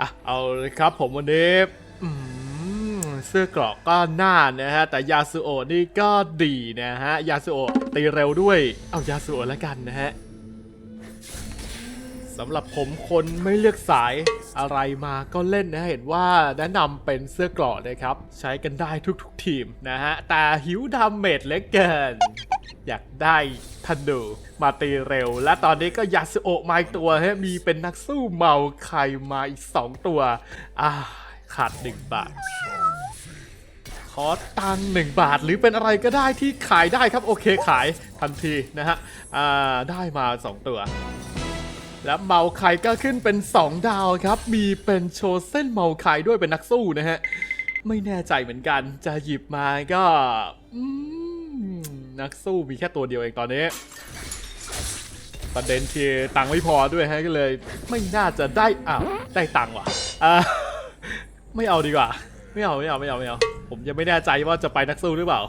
อะเอาเลยครับผมวันนี้เสื้อกราะก็หน้านะฮะ แต่ยาสุโอนี่ก็ดีนะฮะ ยาสุโอตีเร็วด้วย เอายาสุโอแล้วกันนะฮะสำหรับผมคนไม่เลือกสายอะไรมาก็เล่นนะเห็นว่าแนะนำเป็นเสื้อกราะนะครับ ใช้กันได้ทุกๆทีมนะฮะ แต่หิวดาเมจเล็กเกิน อยากได้ทันดูมาตีเร็ว และตอนนี้ก็ยาสุโอะมาอีกตัวฮะมีเป็นนักสู้เมาใครมาอีก2ตัว อ่า ขาด1บาท ขอตังหนึ่งบาทหรือเป็นอะไรก็ได้ที่ขายได้ครับ โอเคขายทันทีนะฮะ อ่า ได้มา2ตัวแล้วเมาไข่ก็ขึ้นเป็น 2 ดาวครับ มีเป็นโชว์เส้นเมาไข่ด้วยเป็นนักสู้นะฮะ ไม่แน่ใจเหมือนกัน จะหยิบมาก็อืม นักสู้มีแค่ตัวเดียวเองตอนนี้ ประเด็นคือตังค์ไม่พอด้วยฮะก็เลย ไม่น่าจะได้อ้าวได้ตังค์ว่ะอ่าไม่เอาดีกว่า ไม่เอาไม่เอาไม่เอาไม่เอาผมยังไม่แน่ใจว่าจะไปนักสู้หรือเปล่า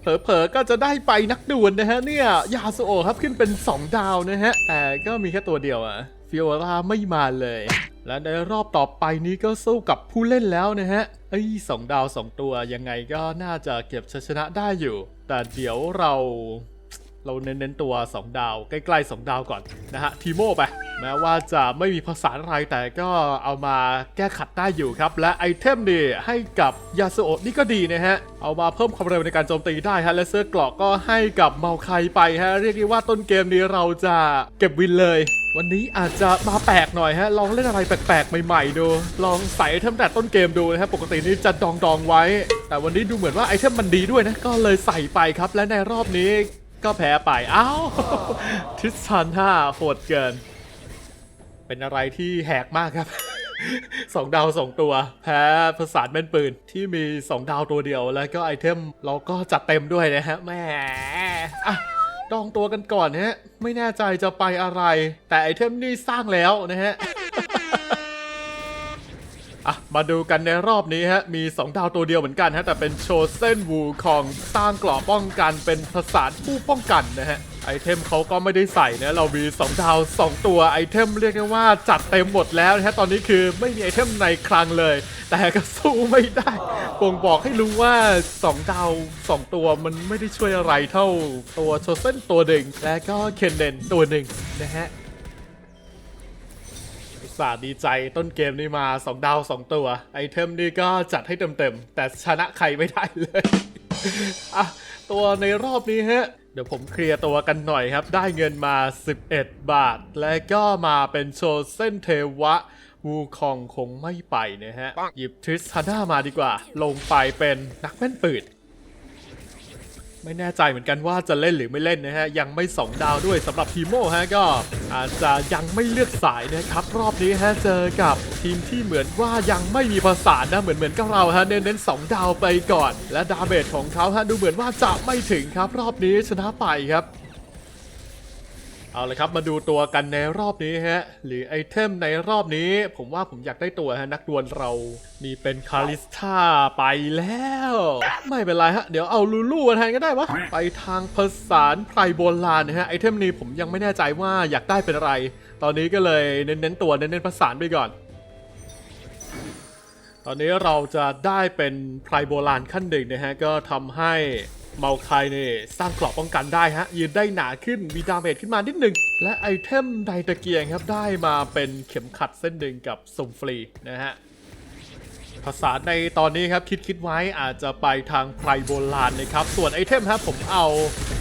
เผลอๆก็จะได้ไปนักดวลนะฮะเนี่ยยาสุโอครับขึ้นเป็น 2 ดาวนะฮะแต่ก็มีแค่ตัวเดียวอะฟิโอราไม่มาเลย และในรอบต่อไปนี้ก็สู้กับผู้เล่นแล้วนะฮะไอ้สองดาวสองตัวยังไงก็น่าจะเก็บชัยชนะได้อยู่ แต่เดี๋ยวเรา เราเน้นๆตัว 2 ดาว ใกล้ๆ 2 ดาวก่อนนะฮะทีโมไป แม้ว่าจะไม่มีภาษาอะไรแต่ก็เอามาแก้ขัดได้อยู่ครับ และไอเทมนี่ให้กับยาสุโอะนี่ก็ดีนะฮะ เอามาเพิ่มความเร็วในการโจมตีได้ฮะ และเสื้อกราะก็ให้กับเมาไคไปฮะ เรียกได้ว่าต้นเกมนี้เราจะเก็บวินเลย วันนี้อาจจะมาแปลกหน่อยฮะ ลองเล่นอะไรแปลกๆ ใหม่ๆดู ลองใส่ไอเทมแต่ต้นเกมดูนะฮะ ปกตินี่จะดองๆไว้ แต่วันนี้ดูเหมือนว่าไอเทมมันดีด้วยนะ ก็เลยใส่ไปครับ และในรอบนี้ ก็แพ้ไป อ้าว ทิสซันห้าโหดเกิน เป็นอะไรที่แหกมากครับ สองดาวสองตัว แพ้ภาษานแม่นปืนที่มี2ดาวตัวเดียว แล้วก็ไอเทมเราก็จัดเต็มด้วยนะฮะแหมอะดองตัวกันก่อนนะฮะ ไม่แน่ใจจะไปอะไร แต่ไอเทมนี่สร้างแล้วนะฮะ อะมาดูกันในรอบนี้ฮะ มี 2 ดาวตัวเดียวเหมือนกันฮะ แต่เป็นโชเซนวูของสร้างกรอบป้องกันเป็นภาษาผู้ป้องกันนะฮะ ไอเทมเขาก็ไม่ได้ใส่นะ เรามี 2 ดาว 2 ตัวไอเทมเรียกได้ว่าจัดเต็มหมดแล้วนะฮะ ตอนนี้คือไม่มีไอเทมในคลังเลย แต่ก็สู้ไม่ได้บ่งบอกให้รู้ว่า 2 ดาว 2 ตัวมันไม่ได้ช่วยอะไรเท่าตัวโชเซนตัวหนึ่งและก็เคนเดนตัวหนึ่งนะฮะ สาห์ดีใจต้นเกมนี้มา 2 ดาว 2 ตัว ไอเทมนี่ก็จัดให้เต็มๆ แต่ชนะใครไม่ได้เลยอะตัวในรอบนี้ฮะ เดี๋ยวผมเคลียร์ตัวกันหน่อยครับ ได้เงินมา 11 บาท และก็มาเป็นโชเส้นเทวะวูคองคงไม่ไปนะฮะ หยิบทริสทาน่ามาดีกว่า ลงไปเป็นนักแม่นปืน ไม่แน่ใจเหมือนกันว่าจะเล่นหรือไม่เล่นนะฮะ ยังไม่ 2 ดาวด้วยสำหรับทีโมฮะก็ อาจจะยังไม่เลือกสายนะครับ รอบนี้ฮะเจอกับทีมที่เหมือนว่ายังไม่มีภาษานนะเหมือนเหมือนกับเราฮะเน้นเน้นสองดาวไปก่อน และดาเมจของเขาฮะดูเหมือนว่าจะไม่ถึงครับ รอบนี้ชนะไปครับ เอาเลยครับมาดูตัวกันในรอบนี้ฮะ หรือไอเทมในรอบนี้ ผมว่าผมอยากได้ตัวฮะนักดวลเรามีเป็นคาริสตาไปแล้ว ไม่เป็นไรฮะ เดี๋ยวเอาลูลูมาแทนก็ได้วะไปทางภาษานไพรโบราณนะฮะไอเทมนี้ผมยังไม่แน่ใจว่าอยากได้เป็นอะไร ตอนนี้ก็เลยเน้นๆตัวเน้นๆภาษานไปก่อน ตอนนี้เราจะได้เป็นไพรโบราณขั้นหนึ่งนะฮะก็ทำให้ เมาคายเนี่ยสร้างกรอบป้องกันได้ฮะ ยืนได้หนาขึ้นมีดาเมจขึ้นมานิดหนึ่ง และไอเทมในตะเกียงครับได้มาเป็นเข็มขัดเส้นหนึ่งกับสุ่มฟรีนะฮะ ภาษาในตอนนี้ครับคิดคิดไว้อาจจะไปทางไพรโบราณนะครับ ส่วนไอเทมครับผมเอา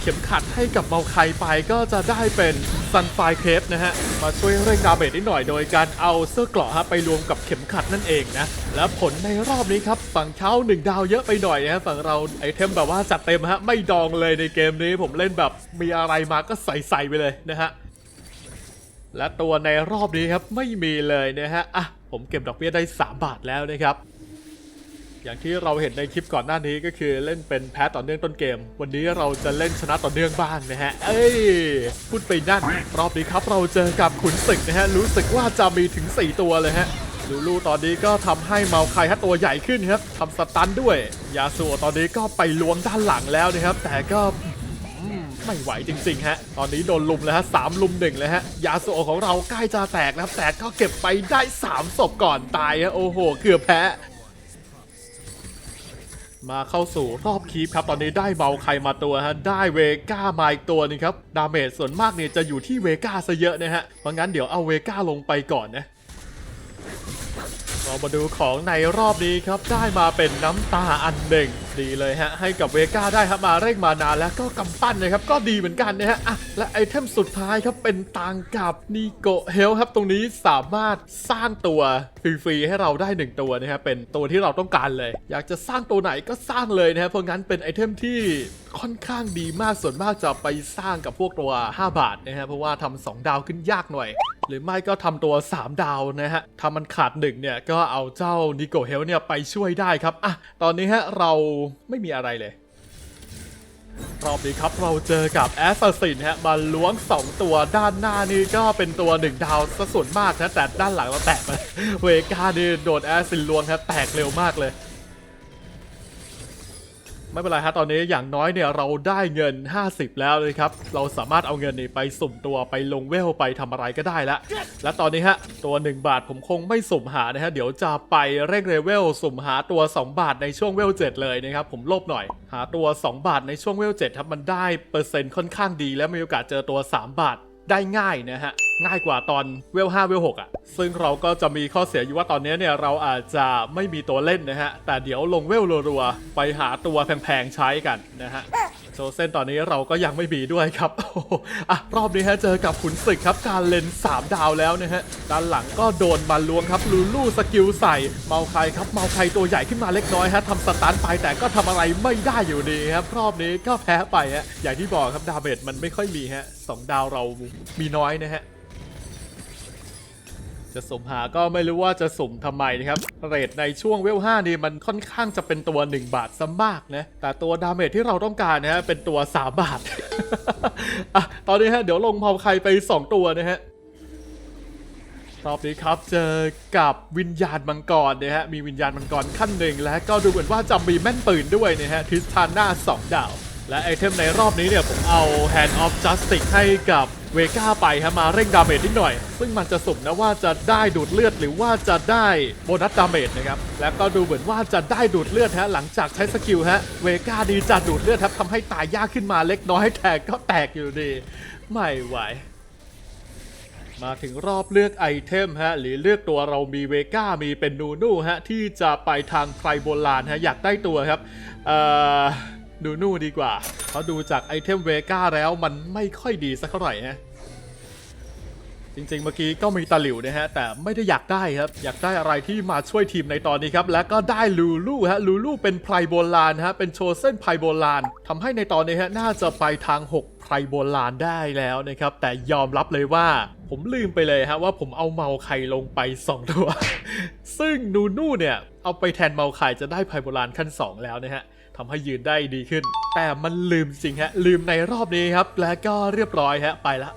เข็มขัดให้กับเมาไคไปก็จะได้เป็นซันไฟเครปนะฮะ มาช่วยเร่งดาเมจนิดหน่อยโดยการเอาเสื้อเกราะฮะไปรวมกับเข็มขัดนั่นเองนะ และผลในรอบนี้ครับ ฝั่งเขาหนึ่งดาวเยอะไปหน่อยนะฮะฝั่งเราไอเทมแบบว่าจัดเต็มฮะไม่ดองเลยในเกมนี้ผมเล่นแบบมีอะไรมาก็ใส่ใส่ไปเลยนะฮะ และตัวในรอบนี้ครับไม่มีเลยนะฮะอะผมเก็บดอกเบี้ยได้ 3 บาทแล้วนะครับ อย่างที่เราเห็นในคลิปก่อนหน้านี้ก็คือเล่นเป็นแพ้ต่อเนื่องต้นเกม วันนี้เราจะเล่นชนะต่อเนื่องบ้างนะฮะ เอ้ยพูดไปนั่นรอบนี้ครับเราเจอกับขุนศึกนะฮะรู้สึกว่าจะมีถึง 4 ตัวเลยฮะลูลูตอนนี้ก็ทำให้เมาคายฮัตตัวใหญ่ขึ้นครับทำสตันด้วย ยาสูตอนนี้ก็ไปล้วงด้านหลังแล้วนะครับ แต่ก็ ไม่ไหวจริงๆฮะ ตอนนี้โดนลุมแล้วฮะสามลุมหนึ่งเลยฮะ ยาโซของเราใกล้จะแตกนะครับ แต่ก็เก็บไปได้สามศพก่อนตายฮะ โอ้โห เกือบแพ้ มาเข้าสู่รอบคีปครับ ตอนนี้ได้เบาใครมาตัวฮะ ได้เวก้ามาอีกตัวนึงครับ ดาเมจส่วนมากเนี่ยจะอยู่ที่เวก้าซะเยอะนะฮะ เพราะงั้นเดี๋ยวเอาเวก้าลงไปก่อนนะเรามาดูของในรอบนี้ครับ ได้มาเป็นน้ำตาอันหนึ่ง ดีเลยฮะ ให้กับเวก้าได้ครับมาเร่งมานานแล้วก็กำปั้นนะครับ ก็ดีเหมือนกันนะฮะอะและไอเทมสุดท้ายครับเป็นตังกับนีโกเฮลครับ ตรงนี้สามารถสร้างตัวฟรีๆให้เราได้หนึ่งตัวนะฮะเป็นตัวที่เราต้องการเลย อยากจะสร้างตัวไหนก็สร้างเลยนะฮะเพราะงั้นเป็นไอเทมที่ค่อนข้างดีมากส่วนมากจะไปสร้างกับพวกตัว 5 บาทนะฮะเพราะว่าทำสองดาวขึ้นยากหน่อย หรือไม่ก็ทำตัว 3 ดาวนะฮะถ้ามันขาดหนึ่งเนี่ยก็เอาเจ้านิโกเฮลเนี่ยไปช่วยได้ครับอะตอนนี้ฮะเราไม่มีอะไรเลยรอบนี้ครับเราเจอกับแอสซัสซินฮะมาล้วง 2 ตัวด้านหน้านี่ก็เป็นตัว 1 ดาวซะส่วนมากนะแต่ด้านหลังเราแตกไปเวกานี่โดนแอสซินล้วงครับแตกเร็วมากเลย ไม่เป็นไรฮะตอนนี้อย่างน้อยเนี่ยเราได้เงิน 50 แล้วเลยครับ เราสามารถเอาเงินนี้ไปสุ่มตัวไปลงเวลไปทำอะไรก็ได้ล้วและตอนนี้ฮะตัว 1 บาทผมคงไม่สุ่มหานะฮะเดี๋ยวจะไปเร่งเลเวลสุ่มหาตัว 2 บาทในช่วงเวล 7 เลยนะครับผมโลภหน่อย หาตัว 2 บาทในช่วงเวล7ครับมันได้เปอร์เซ็นต์ค่อนข้างดี และมีโอกาสเจอตัว 3 บาท ได้ง่ายนะฮะ ง่ายกว่าตอนเวล5เวล6อะ ซึ่งเราก็จะมีข้อเสียอยู่ว่าตอนนี้เนี่ยเราอาจจะไม่มีตัวเล่นนะฮะ แต่เดี๋ยวลงเวลรัวๆไปหาตัวแพงๆใช้กันนะฮะ โจเซนตอนนี้เราก็ยังไม่มีด้วยครับอะรอบนี้ฮะเจอกับขุนศึกครับการเลน3 ดาวแล้วนะฮะด้านหลังก็โดนมาลวงครับลูลูสกิลใส่เมาไคครับเมาไคตัวใหญ่ขึ้นมาเล็กน้อยฮะทำสตาร์นไปแต่ก็ทำอะไรไม่ได้อยู่ดีครับรอบนี้ก็แพ้ไปฮะอย่างที่บอกครับดาเมจมันไม่ค่อยมีฮะสองดาวเรามีน้อยนะฮะ จะสมหาก็ไม่รู้ว่าจะสมทำไมนะครับ เรทในช่วงเวล5นี่มันค่อนข้างจะเป็นตัว 1 บาทซะมากนะ แต่ตัวดาเมจที่เราต้องการนะฮะเป็นตัว 3 บาทอะตอนนี้ฮะเดี๋ยวลงเผาใครไป 2 ตัวนะฮะรอบนี้ครับเจอกับวิญญาณมังกรนะฮะมีวิญญาณมังกรขั้นหนึ่งและก็ดูเหมือนว่าจะมีแม่นปืนด้วยนะฮะทิสทาน่า2 ดาว และไอเทมในรอบนี้เนี่ยผมเอา Hand of Justice ให้กับ เวก้าไปฮะมาเร่งดาเมจนิดหน่อย ซึ่งมันจะสุ่มนะว่าจะได้ดูดเลือดหรือว่าจะได้โบนัสดาเมจนะครับแล้วก็ดูเหมือนว่าจะได้ดูดเลือดฮะหลังจากใช้สกิลฮะเวก้าดีจะดูดเลือดครับทำให้ตายยากขึ้นมาเล็กน้อยแต่ก็แตกอยู่ดี ไม่ไหวมาถึงรอบเลือกไอเทมฮะหรือเลือกตัวเรามีเวก้ามีเป็นนูนูฮะที่จะไปทางไพรโบราณฮะอยากได้ตัวครับเอ่อ นูนู่ดีกว่า เพราะดูจากไอเทมเวก้าแล้วมันไม่ค่อยดีสักเท่าไหร่ฮะจริงๆ เมื่อกี้ก็มีตะหลิวนะฮะ แต่ไม่ได้อยากได้ครับ อยากได้อะไรที่มาช่วยทีมในตอนนี้ครับ และก็ได้ลูลูฮะลูลูเป็นไพรโบราณฮะ เป็นโชเส้นไพรโบราณทำให้ในตอนนี้ฮะ น่าจะไปทาง 6 ไพรโบราณได้แล้วนะครับ แต่ยอมรับเลยว่า ผมลืมไปเลยฮะ ว่าผมเอาเมาไข่ลงไป 2 ตัว ซึ่งนูนูเนี่ย เอาไปแทนเมาไข่จะได้ไพรโบราณขั้น 2 แล้วนะฮะ ทำให้ยืนได้ดีขึ้น แต่มันลืมสิ่งฮะลืมในรอบนี้ครับ และก็เรียบร้อยฮะไปละ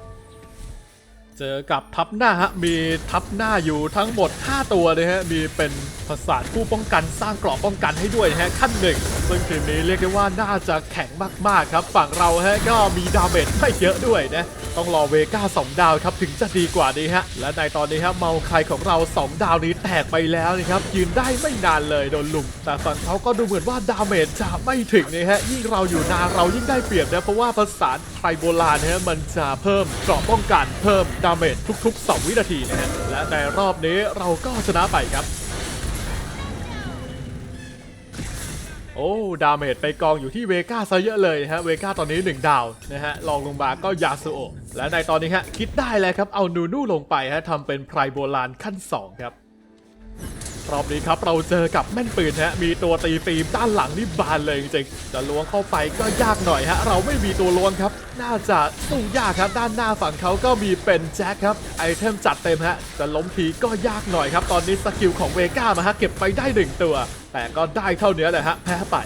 เจอกับทับหน้าฮะมีทับหน้าอยู่ทั้งหมด 5 ตัวนะฮะมีเป็นประสาทผู้ป้องกันสร้างเกราะป้องกันให้ด้วยนะฮะขั้นหนึ่งซึ่งทีมนี้เรียกได้ว่าน่าจะแข็งมากๆครับ ฝั่งเราฮะก็มีดาเมจไม่เยอะด้วยนะต้องรอเวก้า2ดาวครับถึงจะดีกว่านี้ฮะและในตอนนี้ฮะเมาใครของเรา 2 ดาวนี้แตกไปแล้วนะครับยืนได้ไม่นานเลยโดนลุมแต่ฝั่งเขาก็ดูเหมือนว่าดาเมจจะไม่ถึงนะฮะยิ่งเราอยู่นานเรายิ่งได้เปรียบนะเพราะว่าภาษาไทยโบราณฮะมันจะเพิ่มเกราะป้องกันเพิ่มดาาเมจทุกๆ 2 วินาทีนะฮะและในรอบนี้เราก็ชนะไปครับ โอ้ ดาเมจไปกองอยู่ที่เวก้าซะเยอะเลยฮะเวก้าตอนนี้ 1 ดาวนะฮะลองลงมาก็ยาสุโอและในตอนนี้ฮะคิดได้แล้วครับเอานูนูลงไปฮะทำเป็นไพรโบราณขั้น 2 ครับ รอบนี้ครับเราเจอกับแม่นปืนฮะมีตัวตีฟิล์มด้านหลังนี่บานเลยจริงๆจะล้วงเข้าไปก็ยากหน่อยฮะเราไม่มีตัวล้วงครับ น่าจะสู้ยากครับด้านหน้าฝั่งเขาก็มีเป็นแจ็คครับไอเทมจัดเต็มฮะจะล้มทีก็ยากหน่อยครับ ตอนนี้สกิลของเวก้ามาฮะเก็บไปได้หนึ่งตัว แต่ก็ได้เท่านี้แหละฮะแพ้ไป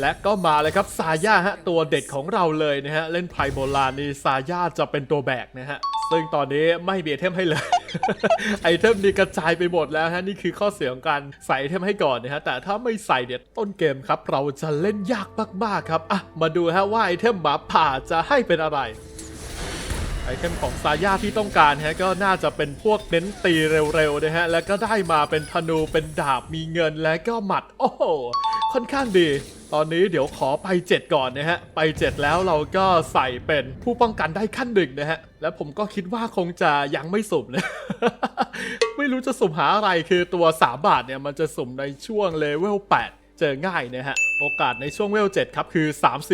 และก็มาเลยครับซาย่าฮะตัวเด็ดของเราเลยนะฮะเล่นไพรโบราณนี่ซาย่าจะเป็นตัวแบกนะฮะซึ่งตอนนี้ไม่มีไอเทมให้เลย ไอเทมนี่กระจายไปหมดแล้วฮะนี่คือข้อเสียของการใส่ไอเทมให้ก่อนนะฮะแต่ถ้าไม่ใส่เนี่ยต้นเกมครับ เราจะเล่นยากมากๆครับอะมาดูฮะว่าไอเทมหมาป่าจะให้เป็นอะไรไอเทมของซาย่าที่ต้องการฮะก็น่าจะเป็นพวกเน้นตีเร็วๆนะฮะแล้วก็ได้มาเป็นธนูเป็นดาบมีเงินและก็หมัด โอ้โห ค่อนข้างดี ตอนนี้เดี๋ยวขอไป 7 ก่อนนะฮะ ไป 7 แล้วเราก็ใส่เป็นผู้ป้องกันได้ขั้นหนึ่งนะฮะ แล้วผมก็คิดว่าคงจะยังไม่สุ่มนะ ไม่รู้จะสุ่มหาอะไรคือตัว 3 บาทเนี่ยมันจะสุ่มในช่วงเลเวล8 เจอง่ายนะฮะ โอกาสในช่วงเวล 7 ครับ คือ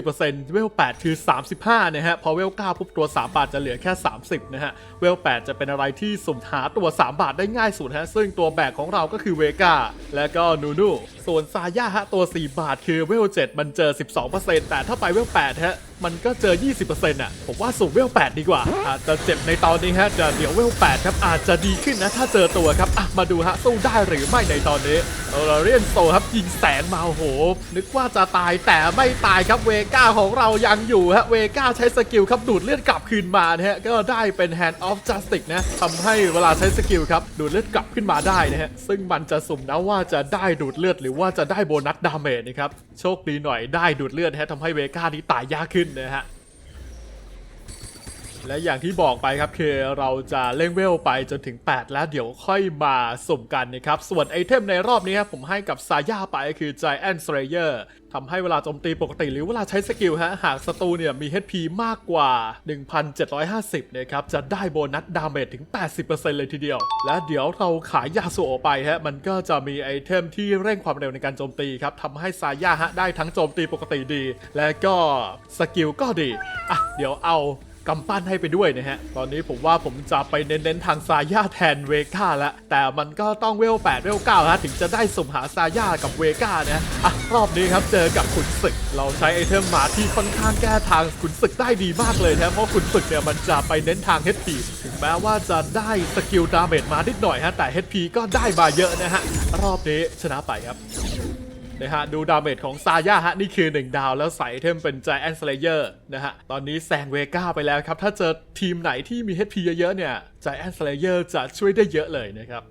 30%เวล 8 คือ 35 นะฮะ พอเวล 9 ปุ๊บตัว 3 บาทจะเหลือแค่ 30 นะฮะ เวล 8 จะเป็นอะไรที่สุ่มหาตัว 3 บาทได้ง่ายสุดฮะ ซึ่งตัวแบกของเราก็คือเวกาและก็นูนูส่วนซาย่าฮะตัว 4 บาทคือเวล 7 มันเจอ 12%แต่ถ้าไปเวล 8 ฮะมันก็เจอ 20%อะ ผมว่าสุ่มเวล 8 ดีกว่า อาจจะเจ็บในตอนนี้ฮะแต่เดี๋ยวเวล 8 ครับ อาจจะดีขึ้นนะ ถ้าเจอตัวครับ อะ มาดูฮะ สู้ได้หรือไม่ในตอนนี้เออเรียนโซครับ ยิงแสนมาโอ้โห นึกว่าจะตายแต่ไม่ตายครับ เวก้าของเรายังอยู่ฮะ เวก้าใช้สกิลครับ ดูดเลือดกลับคืนมานะฮะ ก็ได้เป็น Hand of Justice นะทำให้เวลาใช้สกิลครับ ดูดเลือดกลับขึ้นมาได้นะฮะ ซึ่งมันจะสุ่มนะว่าจะได้ดูดเลือดหรือว่าจะได้โบนัสดาเมจนะครับ โชคดีหน่อยได้ดูดเลือดฮะทำให้เวก้านี้ตายยากขึ้นนะฮะ และอย่างที่บอกไปครับคือเราจะเล่งเวลไปจนถึง 8 แล้วเดี๋ยวค่อยมาสุ่มกันนะครับ ส่วนไอเทมในรอบนี้ครับผมให้กับซาย่าไปคือ Giant Slayer ทำให้เวลาโจมตีปกติหรือเวลาใช้สกิลฮะหากศัตรูเนี่ยมี HP มากกว่า 1,750 นะครับ จะได้โบนัสดาเมจถึง 80%เลยทีเดียว และเดี๋ยวเราขายยาสูโอไปฮะมันก็จะมีไอเทมที่เร่งความเร็วในการโจมตีครับทำให้ซาย่าฮะได้ทั้งโจมตีปกติดี และก็สกิลก็ดีอะเดี๋ยวเอา กำปั้นให้ไปด้วยนะฮะ ตอนนี้ผมว่าผมจะไปเน้นๆทางซาย่าแทนเวก้าล้วแต่มันก็ต้องเวล 8 เวล9ฮะถึงจะได้สมหาซาย่ากับเวก้านะอะรอบนี้ครับเจอกับขุนศึก เราใช้ไอเทมหมาที่ค่อนข้างแก้ทางขุนศึกได้ดีมากเลยนะเพราะขุนศึกเนี่ยมันจะไปเน้นทาง HP ถึงแม้ว่าจะได้สกิลดาเมจมานิดหน่อยฮะแต่ HP ก็ได้มาเยอะนะฮะรอบนี้ชนะไปครับ นะฮะดูดาเมจของซาย่าฮะนี่คือ 1 ดาวแล้วใส่เทมเป็นจแอนสเลเยอร์นะฮะตอนนี้แซงเวก้าไปแล้วครับ ถ้าเจอทีมไหนที่มี HP เยอะๆเนี่ยจแอนสเลเยอร์จะช่วยได้เยอะเลยนะครับ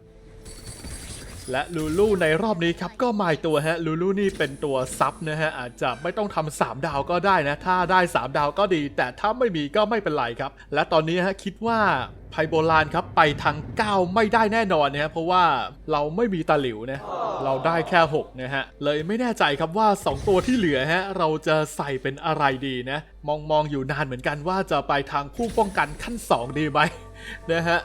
และลูลูในรอบนี้ครับก็มาตัวฮะลูลูนี่เป็นตัวซับนะฮะอาจจะไม่ต้องทำ3ดาวก็ได้นะ ถ้าได้ 3 ดาวก็ดี แต่ถ้าไม่มีก็ไม่เป็นไรครับ และตอนนี้ฮะคิดว่าไพโบรานครับไปทาง9ไม่ได้แน่นอนนะฮะเพราะว่าเราไม่มีตาหลิวนะเราได้แค่6นะฮะเลยไม่แน่ใจครับว่า 2 ตัวที่เหลือฮะเราจะใส่เป็นอะไรดีนะ มองมองอยู่นานเหมือนกันว่าจะไปทางผู้ป้องกันขั้น 2 ดีไหมนะฮะ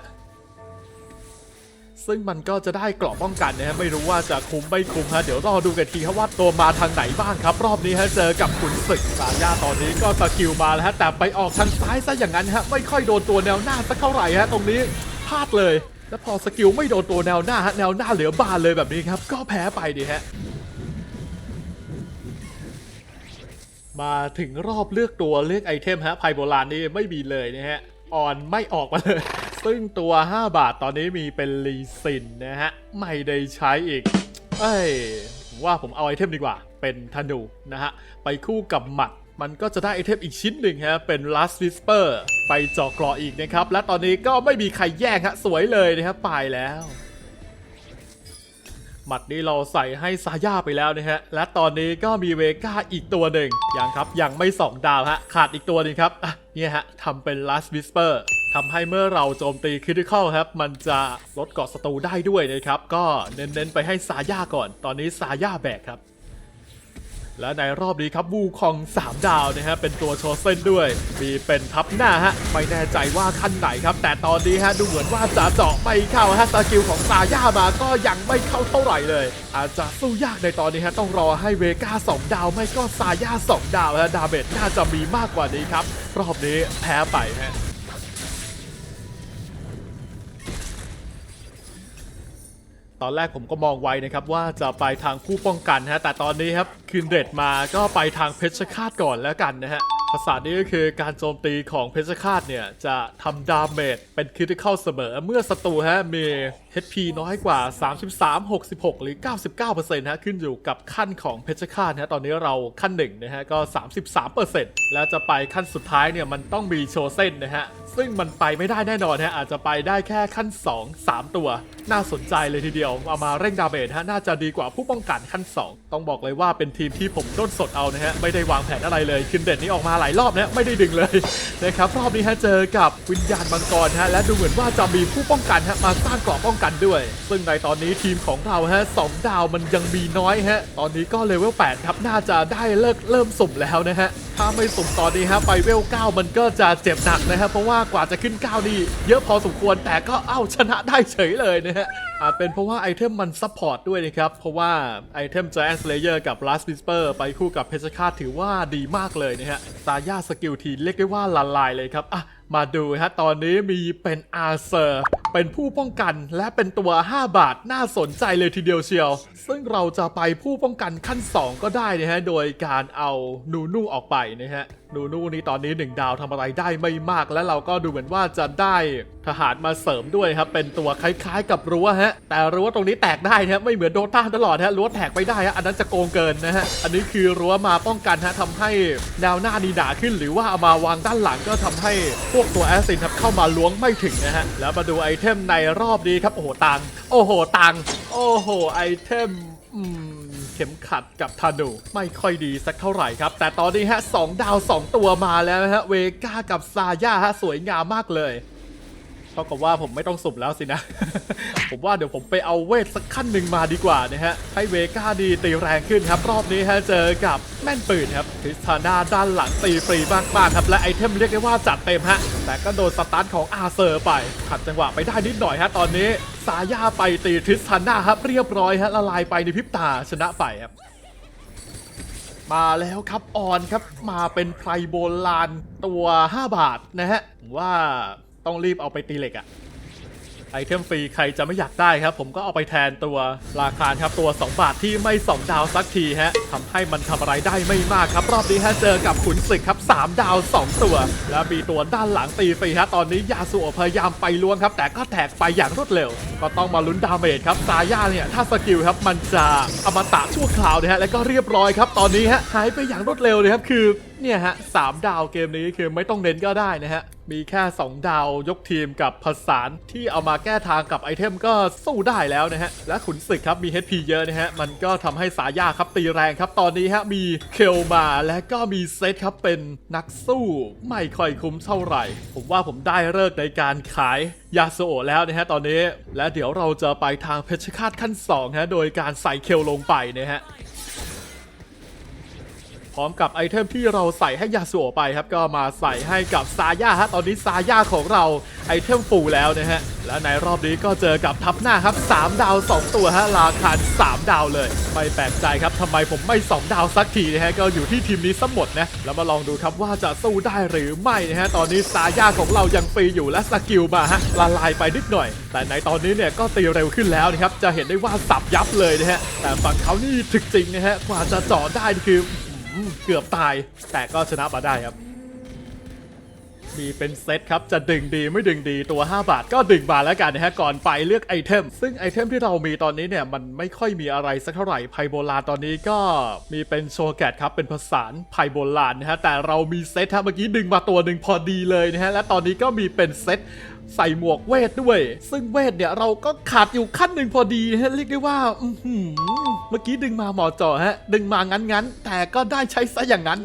ซึ่งมันก็จะได้กรอบป้องกันนะฮะไม่รู้ว่าจะคุ้มไม่คุ้มฮะเดี๋ยวรอดูกันทีครับว่าตัวมาทางไหนบ้างครับ รอบนี้ฮะเจอกับขุนศึกสาย่าตอนนี้ก็สกิลมาแล้วฮะแต่ไปออกทางซ้ายซะอย่างนั้นฮะไม่ค่อยโดนตัวแนวหน้าสักเท่าไหร่ฮะตรงนี้พลาดเลย แล้วพอสกิลไม่โดนตัวแนวหน้าฮะแนวหน้าเหลือบานเลยแบบนี้ครับ ก็แพ้ไปดิฮะมาถึงรอบเลือกตัวเลือกไอเทมฮะไพโบราณนี่ไม่มีเลยนะฮะออนไม่ออกมาเลย ซึ่งตัว 5 บาทตอนนี้มีเป็นลีซินนะฮะ ไม่ได้ใช้อีก เอ้ยว่าผมเอาไอเทมดีกว่า เป็นธนูนะฮะ ไปคู่กับหมัด มันก็จะได้ไอเทมอีกชิ้นหนึ่งฮะ เป็น Last Whisper ไปเจาะกราะอีกนะครับ และตอนนี้ก็ไม่มีใครแย่งฮะ สวยเลยนะครับไปแล้วหมัดนี้เราใส่ให้ซาย่าไปแล้วนะฮะ และตอนนี้ก็มีเวก้าอีกตัวหนึ่งยังครับยังไม่2ดาวฮะ ขาดอีกตัวหนึงครับอะเนี่ยฮะทำเป็น last whisper ทำให้เมื่อเราโจมตี critical ครับ มันจะลดเกาะศัตรูได้ด้วยนะครับ ก็เน้นๆไปให้ซาย่าก่อน ตอนนี้ซาย่าแบกครับ และในรอบนี้ครับวูคอง 3 ดาวนะฮะเป็นตัวโชเซนด้วย มีเป็นทับหน้าฮะไม่แน่ใจว่าขั้นไหนครับ แต่ตอนนี้ฮะดูเหมือนว่าจะเจาะไม่เข้าฮะสกิลของซาย่ามาก็ยังไม่เข้าเท่าไหร่เลย อาจจะสู้ยากในตอนนี้ฮะต้องรอให้เวก้า2ดาวไม่ก็ซาย่า2ดาวฮะดาเมจน่าจะมีมากกว่านี้ครับรอบนี้แพ้ไปฮะ ตอนแรกผมก็มองไว้นะครับว่าจะไปทางผู้ป้องกันฮะแต่ตอนนี้ครับคืนเดดมาก็ไปทางเพชรฆาตก่อนแล้วกันนะฮะภาษานี้ก็คือการโจมตีของเพชฌฆาตเนี่ย จะทำดาเมจเป็นคริติคอลเสมอเมื่อศัตรูฮะมี HP น้อยกว่า 33 66 หรือ 99%ฮะขึ้นอยู่กับขั้นของเพชฌฆาตนะฮะตอนนี้เราขั้นหนึ่งนะฮะ ก็ 33%แล้วจะไปขั้นสุดท้ายเนี่ย มันต้องมีโชเซนนะฮะ ซึ่งมันไปไม่ได้แน่นอนฮะอาจจะไปได้แค่ขั้น 2 3 ตัว น่าสนใจเลยทีเดียว เอามาเร่งดาเมจฮะน่าจะดีกว่าผู้ป้องกันขั้น 2 ต้องบอกเลยว่าเป็นทีมที่ผมต้นสดเอานะฮะ ไม่ได้วางแผนอะไรเลยคินเด็ดนี้ออกมาหลายรอบนะไม่ได้ดึงเลยนะครับรอบนี้ฮะเจอกับวิญญาณมังกรฮะและดูเหมือนว่าจะมีผู้ป้องกันฮะมาสร้างเกราะป้องกันด้วย ซึ่งในตอนนี้ทีมของเราฮะสองดาวมันยังมีน้อยฮะตอนนี้ก็เลเวล8ครับน่าจะได้เลิกเริ่มสุ่มแล้วนะฮะถ้าไม่สุ่มตอนนี้ฮะไปเวล9มันก็จะเจ็บหนักนะฮะเพราะว่ากว่าจะขึ้น9นี่เยอะพอสมควรแต่ก็เอ้าชนะได้เฉยเลยนะฮะอาจเป็นเพราะว่าไอเทมมันซัพพอร์ตด้วยนะครับ เพราะว่าไอเทม Giant Slayer กับ Last Whisper ไปคู่กับเพชฌฆาตถือว่าดีมากเลยนะฮะตาย่าสกิลทีเรียกได้ว่าละลายเลยครับอะมาดูฮะตอนนี้มีเป็นอาเซอร์เป็นผู้ป้องกันและเป็นตัว 5 บาทน่าสนใจเลยทีเดียวเชียว ซึ่งเราจะไปผู้ป้องกันขั้น 2 ก็ได้นะฮะโดยการเอานูนูออกไปนะฮะ นูนูนี้ตอนนี้1ดาวทำอะไรได้ไม่มาก และเราก็ดูเหมือนว่าจะได้ทหารมาเสริมด้วยครับ เป็นตัวคล้ายๆ กับรั้วฮะ แต่รั้วตรงนี้แตกได้นะไม่เหมือนโดต้าตลอดฮะรั้วแตกไม่ได้ฮะอันนั้นจะโกงเกินนะฮะอันนี้คือรั้วมาป้องกันฮะทำให้แนวหน้านีหนาขึ้น หรือว่าเอามาวางด้านหลังก็ทำให้พวกตัวแอสซินครับเข้ามาล้วงไม่ถึงนะฮะแล้วมาดูไอเทมในรอบนี้ครับโอ้โหตังโอ้โหตังโอ้โหไอเทมอืม ข็มขัดกับธนูไม่ค่อยดีสักเท่าไหร่ครับ แต่ตอนนี้ฮะสองดาว 2 ตัวมาแล้วนะฮะเวก้ากับซาย่าฮะสวยงามมากเลย เท่ากับว่าผมไม่ต้องสุ่มแล้วสินะ ผมว่าเดี๋ยวผมไปเอาเวทสักขั้นหนึ่งมาดีกว่านะฮะ ให้เวก้าดีตีแรงขึ้นครับ รอบนี้ฮะเจอกับแม่นปืนครับคริสตานาด้านหลังตีฟรีมากๆครับ และไอเทมเรียกได้ว่าจัดเต็มฮะ แต่ก็โดนสตาร์ทของอาเซอร์ไป ขัดจังหวะไปได้นิดหน่อยฮะตอนนี้ซาย่าไปตีทริสตานาครับเรียบร้อยฮะละลายไปในพริบตาชนะไปครับมาแล้วครับออนครับมาเป็นไพรโบราณตัว 5 บาทนะฮะว่า ต้องรีบเอาไปตีเหล็กอะไอเทมฟรีใครจะไม่อยากได้ครับ ผมก็เอาไปแทนตัวราคาครับตัว 2 บาทที่ไม่ 2 ดาวสักทีฮะทำให้มันทำอะไรได้ไม่มากครับ รอบนี้ฮะเจอกับขุนศึกครับ 3 ดาว 2 ตัว แล้วมีตัวด้านหลังตีฟรีฮะตอนนี้ยาสุพยายามไปล้วงครับ แต่ก็แตกไปอย่างรวดเร็ว ก็ต้องมาลุ้นดาเมจครับซาย่าเนี่ยถ้าสกิลครับมันจะอมตะชั่วคราวนะฮะแล้วก็เรียบร้อยครับตอนนี้ฮะหายไปอย่างรวดเร็วเลยครับคือ เนี่ยฮะสามดาวเกมนี้คือไม่ต้องเน้นก็ได้นะฮะ มีแค่ 2 ดาวยกทีมกับผสานที่เอามาแก้ทางกับไอเทมก็สู้ได้แล้วนะฮะ และขุนศึกครับมี HP เยอะนะฮะ มันก็ทำให้สายาครับตีแรงครับ ตอนนี้ฮะมีเคลมาและก็มีเซตครับเป็นนักสู้ไม่ค่อยคุ้มเท่าไหร่ ผมว่าผมได้เลิกในการขายยาโซโอแล้วนะฮะตอนนี้ และเดี๋ยวเราจะไปทางเพชรฆาตขั้น2ฮะโดยการใส่เคลลงไปนะฮะ ร้อมกับไอเทมที่เราใส่ให้ยาสูโอะไปครับ ก็มาใส่ให้กับซาย่าฮะตอนนี้ซาย่าของเราไอเทมฟูแล้วนะฮะ และในรอบนี้ก็เจอกับทับหน้าครับ 3 ดาว 2 ตัวฮะราคา3 ดาวเลย ไม่แปลกใจครับทำไมผมไม่ 2 ดาวสักทีนะฮะ ก็อยู่ที่ทีมนี้ซะหมดนะ แล้วมาลองดูครับว่าจะสู้ได้หรือไม่นะฮะ ตอนนี้ซาย่าของเรายังฟรีอยู่และสกิลมาฮะละลายไปนิดหน่อย แต่ในตอนนี้เนี่ยก็ตีเร็วขึ้นแล้วนะครับ จะเห็นได้ว่าสับยับเลยนะฮะ แต่ฝั่งเขานี่ถึกจริงนะฮะ กว่าจะเจาะได้คือ เกือบตายแต่ก็ชนะมาได้ครับ มีเป็นเซตครับจะดึงดีไม่ดึงดีตัว 5 บาท ก็ดึงมาแล้วกันนะฮะก่อนไปเลือกไอเทม ซึ่งไอเทมที่เรามีตอนนี้เนี่ยมันไม่ค่อยมีอะไรสักเท่าไหร่ไพโบราณตอนนี้ก็มีเป็นโชแกตครับเป็นผสานไพโบราณนะฮะแต่เรามีเซตฮะเมื่อกี้ดึงมาตัวหนึ่งพอดีเลยนะฮะและตอนนี้ก็มีเป็นเซตใส่หมวกเวทด้วย ซึ่งเวทเนี่ยเราก็ขาดอยู่ขั้นหนึ่งพอดีฮะเรียกได้ว่าอืเมื่อกี้ดึงมาหมอจอฮะ ดึงมางั้นๆแต่ก็ได้ใช้ซะอย่างนั้น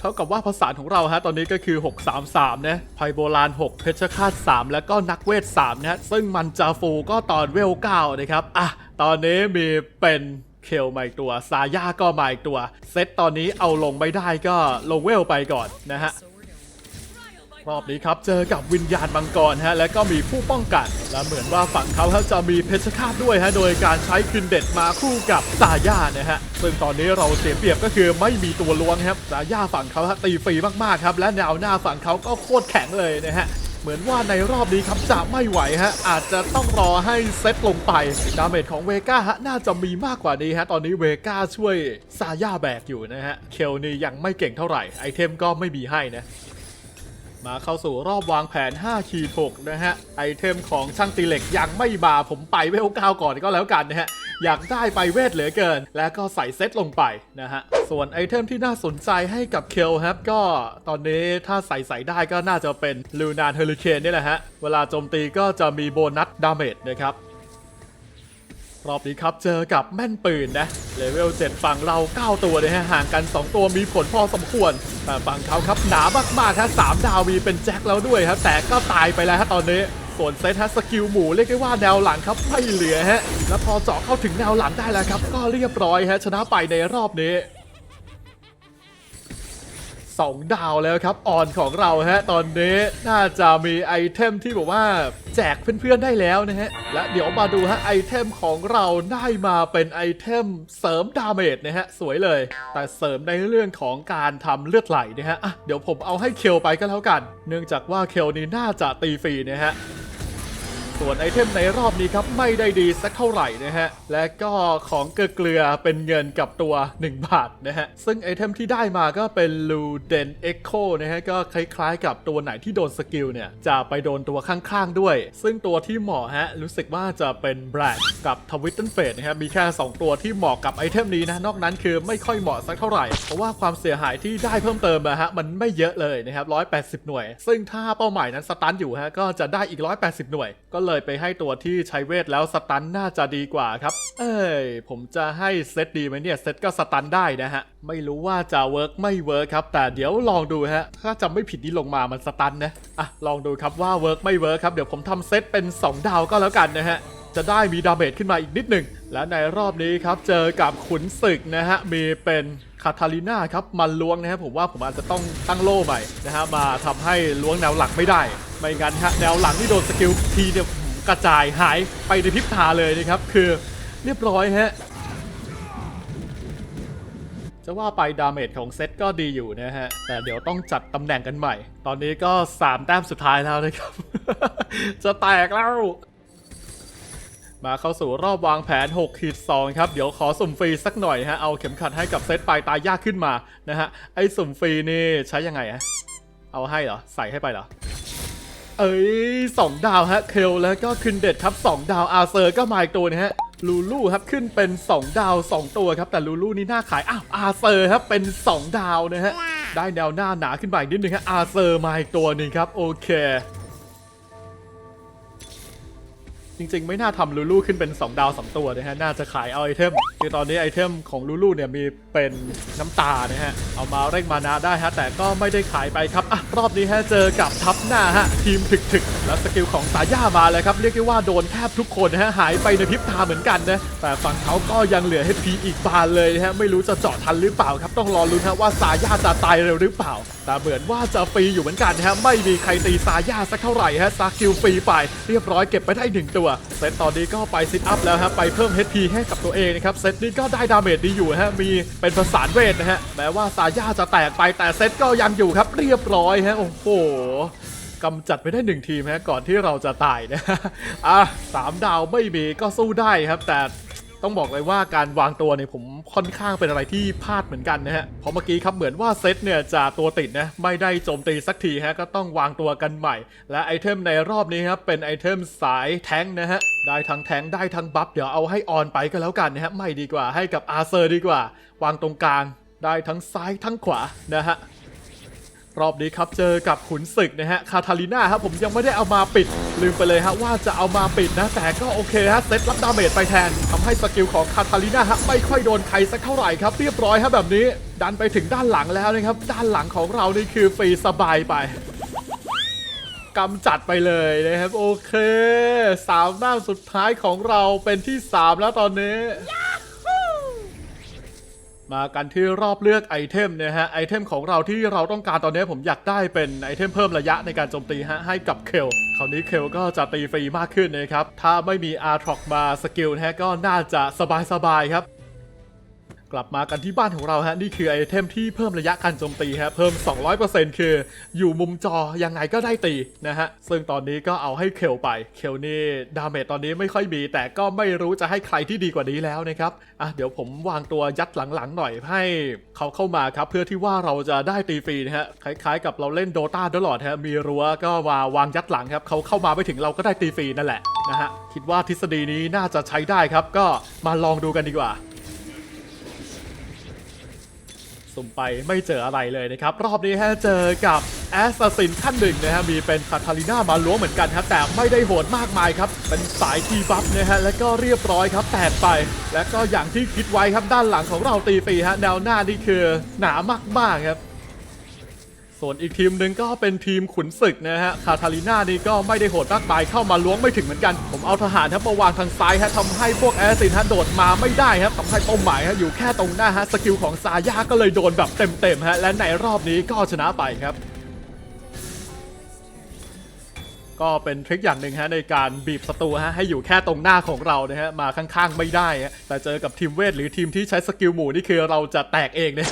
เท่ากับว่าภาษาของเราฮะตอนนี้ก็คือ 633 นะไพโบราณ 6 เพชรฆาต 3 แล้วก็นักเวท3นะฮะซึ่งมันจาฟูก็ตอนเวล9นะครับ อะ ตอนนี้มีเป็นเคลมาอีกตัว ซาย่าก็มาอีกตัว เซตตอนนี้เอาลงไม่ได้ก็ลงเวลไปก่อนนะฮะ รอบนี้ครับเจอกับวิญญาณมังกรฮะและก็มีผู้ป้องกัน และเหมือนว่าฝั่งเขาครับจะมีเพชรฆาตด้วยฮะโดยการใช้คืนเด็ดมาคู่กับซาย่านะฮะซึ่งตอนนี้เราเสียเปรียบก็คือไม่มีตัวล้วงครับซาย่าฝั่งเขาฮะตีฟรีมากๆครับและแนวหน้าฝั่งเขาก็โคตรแข็งเลยนะฮะเหมือนว่าในรอบนี้ครับจะไม่ไหวฮะ อาจจะต้องรอให้เซตลงไป ดาเมจของเวก้าฮะน่าจะมีมากกว่านี้ฮะ ตอนนี้เวก้าช่วยซาย่าแบกอยู่นะฮะ เคลนี่ยังไม่เก่งเท่าไหร่ ไอเทมก็ไม่มีให้นะ มาเข้าสู่รอบวางแผน5ขีด6นะฮะ ไอเทมของช่างตีเหล็กยังไม่มาผมไปเวลเก้าก่อนก็แล้วกันนะฮะ อยากได้ไปเวทเหลือเกิน แล้วก็ใส่เซตลงไปนะฮะ ส่วนไอเทมที่น่าสนใจให้กับเคลครับก็ตอนนี้ถ้าใส่ใส่ได้ก็น่าจะเป็นลูนานเฮลิเคนนี่แหละฮะ เวลาโจมตีก็จะมีโบนัสดาเมจนะครับ รอบนี้ครับเจอกับแม่นปืนนะเลเวล7ฝั่งเรา 9 ตัวเลยฮะห่างกัน 2 ตัวมีผลพอสมควร แต่ฝั่งเขาครับหนามากๆฮะสามดาวมีเป็นแจ็คแล้วด้วยครับแต่ก็ตายไปแล้วฮะตอนนี้ ส่วนเซตฮะสกิลหมูเรียกได้ว่าแนวหลังครับไม่เหลือฮะแล้วพอเจาะเข้าถึงแนวหลังได้แล้วครับ ก็เรียบร้อยฮะชนะไปในรอบนี้ สองดาวแล้วครับออนของเราฮะตอนนี้น่าจะมีไอเทมที่บอกว่าแจกเพื่อนๆได้แล้วนะฮะและเดี๋ยวมาดูฮะไอเทมของเราได้มาเป็นไอเทมเสริมดาเมจนะฮะสวยเลย แต่เสริมในเรื่องของการทำเลือดไหลนะฮะอะเดี๋ยวผมเอาให้เคลไปก็แล้วกัน เนื่องจากว่าเคลนี้น่าจะตีฟรีนะฮะ ส่วนไอเทมในรอบนี้ครับไม่ได้ดีสักเท่าไหร่นะฮะ และก็ของเกลือเกลือเป็นเงินกับตัว 1 บาทนะฮะ ซึ่งไอเทมที่ได้มาก็เป็นลูเดนเอ็กโคนะฮะ ก็คล้ายๆกับตัวไหนที่โดนสกิลเนี่ย จะไปโดนตัวข้างๆด้วย ซึ่งตัวที่เหมาะฮะ รู้สึกว่าจะเป็นแบรดกับทวิตเติลเฟสนะครับมีแค่ 2 ตัวที่เหมาะกับไอเทมนี้นะ นอกนั้นคือไม่ค่อยเหมาะสักเท่าไหร่ เพราะว่าความเสียหายที่ได้เพิ่มเติมอะฮะมันไม่เยอะเลยนะครับ180 หน่วย ซึ่งถ้าเป้าหมายนั้นสตันอยู่ฮะก็จะได้อีก 180 หน่วยก็เลยไปให้ตัวที่ใช้เวทแล้วสตันน่าจะดีกว่าครับ เอ้ย ผมจะให้เซตดีไหมเนี่ย เซตก็สตันได้นะฮะ ไม่รู้ว่าจะเวิร์กไม่เวิร์กครับ แต่เดี๋ยวลองดูฮะ ถ้าจำไม่ผิดนี่ลงมามันสตันนะ อะ ลองดูครับว่าเวิร์กไม่เวิร์กครับ เดี๋ยวผมทำเซตเป็น 2 ดาวก็แล้วกันนะฮะ จะได้มีดาเมจขึ้นมาอีกนิดหนึ่ง และในรอบนี้ครับเจอกับขุนศึกนะฮะ มีเป็นคาทาลิน่าครับมันล้วงนะฮะผมว่าผมอาจจะต้องตั้งโล่ใหม่นะฮะมาทำให้ล้วงแนวหลักไม่ได้ ไม่งั้นฮะแนวหลังที่โดนสกิลทีเนี่ย กระจายหายไปในพริบตาเลยนะครับ คือเรียบร้อยฮะจะว่าไปดาเมจของเซตก็ดีอยู่นะฮะ แต่เดี๋ยวต้องจัดตำแหน่งกันใหม่ ตอนนี้ก็ 3 แต้มสุดท้ายแล้วนะครับ จะแตกแล้ว มาเข้าสู่รอบวางแผน6ขีด2ครับ เดี๋ยวขอสุ่มฟรีสักหน่อยฮะ เอาเข็มขัดให้กับเซตปลายตายยากขึ้นมานะฮะ ไอ้สุ่มฟรีนี่ใช้ยังไงฮะ เอาให้เหรอ ใส่ให้ไปเหรอ เอ้ยสองดาวฮะเคลแล้วก็ขึ้นเด็ดครับ 2 ดาวอาเซอร์ก็มาอีกตัวนะฮะลูลูครับขึ้นเป็น 2 ดาว 2 ตัวครับ แต่ลูลูนี่น่าขายอ้าวอาเซอร์ครับเป็น 2 ดาวนะฮะได้แนวหน้าหนาขึ้นไปนิดนึงฮะอาเซอร์มาอีกตัวหนึงครับโอเค จริงๆ ไม่น่าทำลูลูขึ้นเป็น 2 ดาว2ตัวนะฮะ น่าจะขายเอาไอเทม คือตอนนี้ไอเทมของลูลูเนี่ยมีเป็นน้ำตานะฮะ เอามาเร่งมานาได้ฮะ แต่ก็ไม่ได้ขายไปครับ อะ รอบนี้ฮะเจอกับทับหน้าฮะ ทีมถึกๆ แล้วสกิลของสาย่ามาเลยครับ เรียกได้ว่าโดนแทบทุกคนนะฮะ หายไปในพริบตาเหมือนกันนะ แต่ฝั่งเขาก็ยังเหลือ HP อีกบานเลยนะฮะ ไม่รู้จะเจาะทันหรือเปล่าครับ ต้องรอลุ้นฮะว่าสาย่าจะตายเร็วหรือเปล่า แต่เหมือนว่าจะฟรีอยู่เหมือนกันนะฮะไม่มีใครตีสาย่าสักเท่าไหร่ฮะสกิลฟรีไป เรียบร้อยเก็บไปได้หนึ่งตัวเซตตอนนี้ก็ไปซิทอัพแล้วฮะไปเพิ่ม HP ให้กับตัวเองนะครับเซตนี้ก็ได้ดาเมจดีอยู่ฮะมีเป็นประสานเวทนะฮะแม้ว่าสาย่าจะแตกไปแต่เซตก็ยังอยู่ครับเรียบร้อยฮะโอ้โหกำจัดไปได้หนึ่งทีมฮะก่อนที่เราจะตายนะอะสามดาวไม่มีก็สู้ได้ครับแต่ ต้องบอกเลยว่าการวางตัวเนี่ยผมค่อนข้างเป็นอะไรที่พลาดเหมือนกันนะฮะเพราะเมื่อกี้ครับเหมือนว่าเซตเนี่ยจะตัวติดนะไม่ได้โจมตีสักทีฮะก็ต้องวางตัวกันใหม่ และไอเทมในรอบนี้ครับเป็นไอเทมสายแทงนะฮะได้ทั้งแทงได้ทั้งบัฟเดี๋ยวเอาให้ออนไปก็แล้วกันนะฮะไม่ดีกว่าให้กับอาเซอร์ดีกว่า วางตรงกลาง ได้ทั้งซ้ายทั้งขวานะฮะ รอบนี้ครับเจอกับขุนศึกนะฮะคาทาลิน่าครับผมยังไม่ได้เอามาปิด ลืมไปเลยฮะว่าจะเอามาปิดนะ แต่ก็โอเคฮะเซตรับดาเมจไปแทนทำให้สกิลของคาทาลิน่าฮะไม่ค่อยโดนใครสักเท่าไหร่ครับ เรียบร้อยฮะแบบนี้ ดันไปถึงด้านหลังแล้วนะครับ ด้านหลังของเรานี่คือฟรีสบายไปกำจัดไปเลยนะครับ โอเคสามหน้าสุดท้ายของเราเป็นที่3แล้วตอนนี้ มากันที่รอบเลือกไอเทมนะฮะไอเทมของเราที่เราต้องการตอนนี้ผมอยากได้เป็นไอเทมเพิ่มระยะในการโจมตีฮะให้กับเคลคราวนี้เคลก็จะตีฟรีมากขึ้นนะครับ ถ้าไม่มีอาร์ทรอกมาสกิลนะฮะก็น่าจะสบายๆครับ กลับมากันที่บ้านของเราฮะนี่คือไอเทมที่เพิ่มระยะการโจมตีฮะเพิ่ม 200%คืออยู่มุมจอยังไงก็ได้ตีนะฮะซึ่งตอนนี้ก็เอาให้เคลไปเคลนี่ดาเมจตอนนี้ไม่ค่อยมีแต่ก็ไม่รู้จะให้ใครที่ดีกว่านี้แล้วนะครับอะเดี๋ยวผมวางตัวยัดหลังๆหน่อยให้เขาเข้ามาครับเพื่อที่ว่าเราจะได้ตีฟรีนะฮะคล้ายๆ กับเราเล่นโดตาตลอดฮะมีรั้วก็มาวางยัดหลังครับเขาเข้ามาไม่ถึงเราก็ได้ตีฟรีนั่นแหละนะฮะคิดว่าทฤษฎีนี้น่าจะใช้ได้ครับ ก็มาลองดูกันดีกว่า สุ่มไปไม่เจออะไรเลยนะครับ รอบนี้ฮะเจอกับแอสซัสซินขั้นหนึ่งนะฮะมีเป็นคาทาลิน่ามาล้วงเหมือนกันฮะแต่ไม่ได้โหดมากมายครับ เป็นสายทีบัฟนะฮะแล้วก็เรียบร้อยครับแตกไป และก็อย่างที่คิดไว้ครับด้านหลังของเราตีฟรีฮะแนวหน้านี่คือหนามากๆครับ ส่วนอีกทีมหนึ่งก็เป็นทีมขุนศึกนะฮะ คาทาลิน่านี่ก็ไม่ได้โหดมากไปเข้ามาล้วงไม่ถึงเหมือนกัน ผมเอาทหารทับมาวางทางซ้ายฮะทำให้พวกแอสซินฮะโดดมาไม่ได้ครับทำให้เป้าหมายฮะอยู่แค่ตรงหน้าฮะสกิลของซาย่าก็เลยโดนแบบเต็มๆฮะและในรอบนี้ก็ชนะไปครับ ก็เป็นทริคอย่างหนึ่งฮะในการบีบศัตรูฮะให้อยู่แค่ตรงหน้าของเรานะฮะมาข้างๆไม่ได้ฮะแต่เจอกับทีมเวทหรือทีมที่ใช้สกิลหมู่นี่คือเราจะแตกเองเนี่ย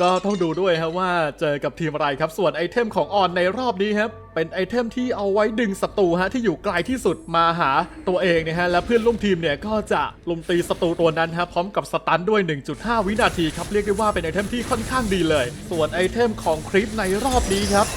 ก็ต้องดูด้วยฮะว่าเจอกับทีมอะไรครับส่วนไอเทมของออนในรอบนี้ครับเป็นไอเทมที่เอาไว้ดึงศัตรูฮะที่อยู่ไกลที่สุดมาหาตัวเองนะฮะและเพื่อนร่วมทีมเนี่ยก็จะลุมตีศัตรูตัวนั้นฮะพร้อมกับสตันด้วย 1.5 วินาทีครับเรียกได้ว่าเป็นไอเทมที่ค่อนข้างดีเลย ส่วนไอเทมของคลิปในรอบนี้ครับ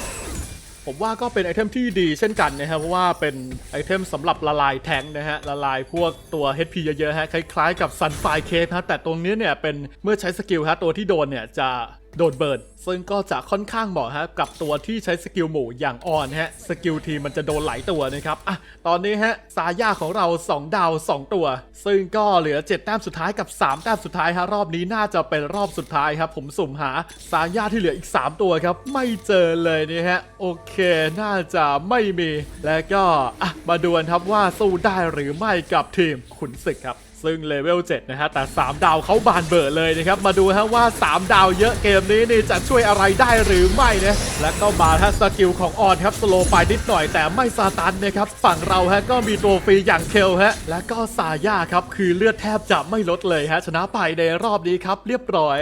ผมว่าก็เป็นไอเทมที่ดีเช่นกันนะครับเพราะว่าเป็นไอเทมสำหรับละลายแทงนะฮะละลายพวกตัว HP เยอะๆฮะคล้ายๆกับซันไฟเคสฮะแต่ตรงนี้เนี่ยเป็นเมื่อใช้สกิลฮะตัวที่โดนเนี่ยจะ โดนเบิร์นซึ่งก็จะค่อนข้างเหมาะฮะกับตัวที่ใช้สกิลหมู่อย่างออนฮะสกิลทีมันจะโดนหลายตัวนะครับอะตอนนี้ฮะซาย่าของเรา 2 ดาว 2 ตัว ซึ่งก็เหลือ 7 แต้มสุดท้ายกับ 3 แต้มสุดท้ายฮะรอบนี้น่าจะเป็นรอบสุดท้ายครับ ผมสุ่มหาซาย่าที่เหลืออีก 3 ตัวครับ ไม่เจอเลยนี่ฮะโอเค น่าจะไม่มี และก็อะมาดูนครับว่าสู้ได้หรือไม่กับทีมขุนศึกครับ ซึ่งเลเวล7นะฮะแต่ 3 ดาวเขาบานเบิดเลยนะครับ มาดูฮะว่า 3 ดาวเยอะเกมนี้นี่จะช่วยอะไรได้หรือไม่นะและก็มาฮะสกิลของออนครับสโลไปนิดหน่อยแต่ไม่ซาตันนะครับ ฝั่งเราฮะก็มีตัวฟรีอย่างเคลฮะและก็ซาย่าครับคือเลือดแทบจะไม่ลดเลยฮะชนะไปในรอบนี้ครับเรียบร้อย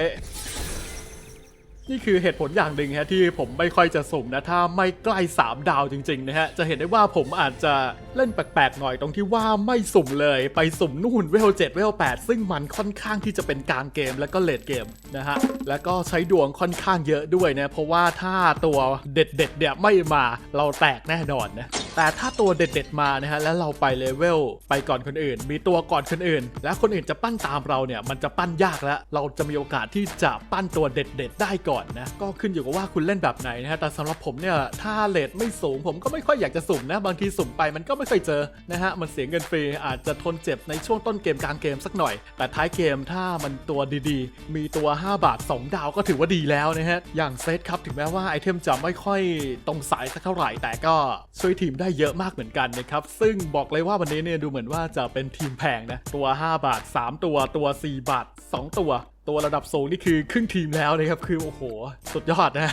นี่คือเหตุผลอย่างหนึ่งฮะที่ผมไม่ค่อยจะสุ่มนะถ้าไม่ใกล้ 3 ดาวจริงๆนะฮะจะเห็นได้ว่าผมอาจจะเล่นแปลกๆหน่อยตรงที่ว่าไม่สุ่มเลยไปสุ่มนู่นเวล7เวล8ซึ่งมันค่อนข้างที่จะเป็นกลางเกมแล้วก็เลดเกมนะฮะแล้วก็ใช้ดวงค่อนข้างเยอะด้วยนะเพราะว่าถ้าตัวเด็ดๆเนี่ยไม่มาเราแตกแน่นอนนะ แต่ถ้าตัวเด็ด ๆมานะฮะแล้วเราไปเลเวลไปก่อนคนอื่น มีตัวก่อนคนอื่น แล้วคนอื่นจะปั้นตามเราเนี่ยมันจะปั้นยากแล้วเราจะมีโอกาสที่จะปั้นตัวเด็ด ๆ ได้ก่อนนะก็ขึ้นอยู่กับว่าคุณเล่นแบบไหนนะฮะแต่สำหรับผมเนี่ยถ้าเลทไม่สูงผมก็ไม่ค่อยอยากจะสุ่มนะบางทีสุ่มไปมันก็ไม่ค่อยเจอนะฮะมันเสียเงินฟรีอาจจะทนเจ็บในช่วงต้นเกมกลางเกมสักหน่อย แต่ท้ายเกมถ้ามันตัวดีๆ มีตัว 5 บาท 2 ดาวก็ถือว่าดีแล้วนะฮะอย่างเซตครับถึงแม้ว่าไอเทมจะไม่ค่อยตรงสายสักเท่าไหร่แต่ก็ช่วยทีมได้เยอะมากเหมือนกันนะครับ ซึ่งบอกเลยว่าวันนี้เนี่ยดูเหมือนว่าจะเป็นทีมแพงนะ ตัว 5 บาท 3 ตัวตัว 4 บาท 2 ตัวตัวระดับสูงนี่คือครึ่งทีมแล้วนะครับ คือโอ้โห สุดยอดนะ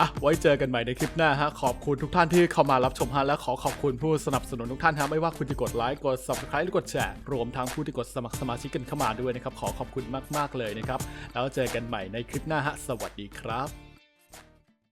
อะ ไว้เจอกันใหม่ในคลิปหน้าฮะ ขอบคุณทุกท่านที่เข้ามารับชมฮะ และขอขอบคุณผู้สนับสนุนทุกท่านฮะ ไม่ว่าคุณจะกดไลค์ กด subscribe หรือกดแชร์ รวมทั้งผู้ที่กดสมัครสมาชิกกันเข้ามาด้วยนะครับ ขอขอบคุณมาก ๆ เลยนะครับ แล้วเจอกันใหม่ในคลิปหน้าฮะ สวัสดีครับ